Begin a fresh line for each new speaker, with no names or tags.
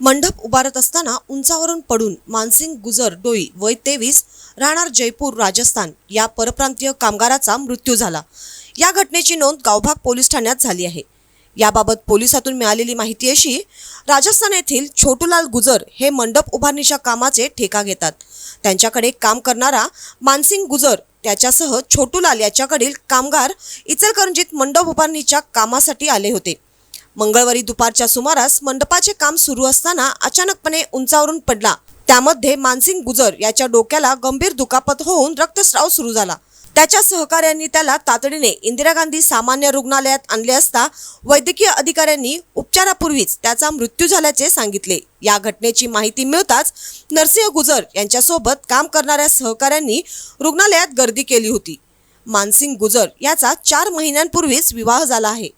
मंडप उभारत असताना उंचावरून पडून मानसिंग गुजर डोई वय तेवीस राहणार जयपूर राजस्थान या परप्रांतीय कामगाराचा मृत्यू झाला. या घटनेची नोंद गावभाग पोलीस ठाण्यात झाली आहे. याबाबत पोलिसातून मिळालेली माहिती अशी राजस्थान येथील छोटूलाल गुजर हे मंडप उभारणीच्या कामाचे ठेका घेतात. त्यांच्याकडे काम करणारा मानसिंग गुजर त्याच्यासह छोटूलाल याच्याकडील कामगार इचलकरंजीत मंडप उभारणीच्या कामासाठी आले होते. मंगळवारी दुपारच्या सुमारास मंडपाचे काम सुरू असताना अचानकपणे उंचावरून पडला. त्यामध्ये मानसिंग गुजर याच्या डोक्याला गंभीर दुखापत होऊन रक्तस्राव सुरू झाला. त्याच्या सहकाऱ्यांनी त्याला तातडीने इंदिरा गांधी सामान्य रुग्णालयात आणले असता वैद्यकीय अधिकाऱ्यांनी उपचारापूर्वीच त्याचा मृत्यू झाल्याचे सांगितले. या घटनेची माहिती मिळताच नरसिंह गुजर यांच्यासोबत काम करणाऱ्या सहकाऱ्यांनी रुग्णालयात गर्दी केली होती. मानसिंग गुजर याचा चार महिन्यांपूर्वीच विवाह झाला आहे.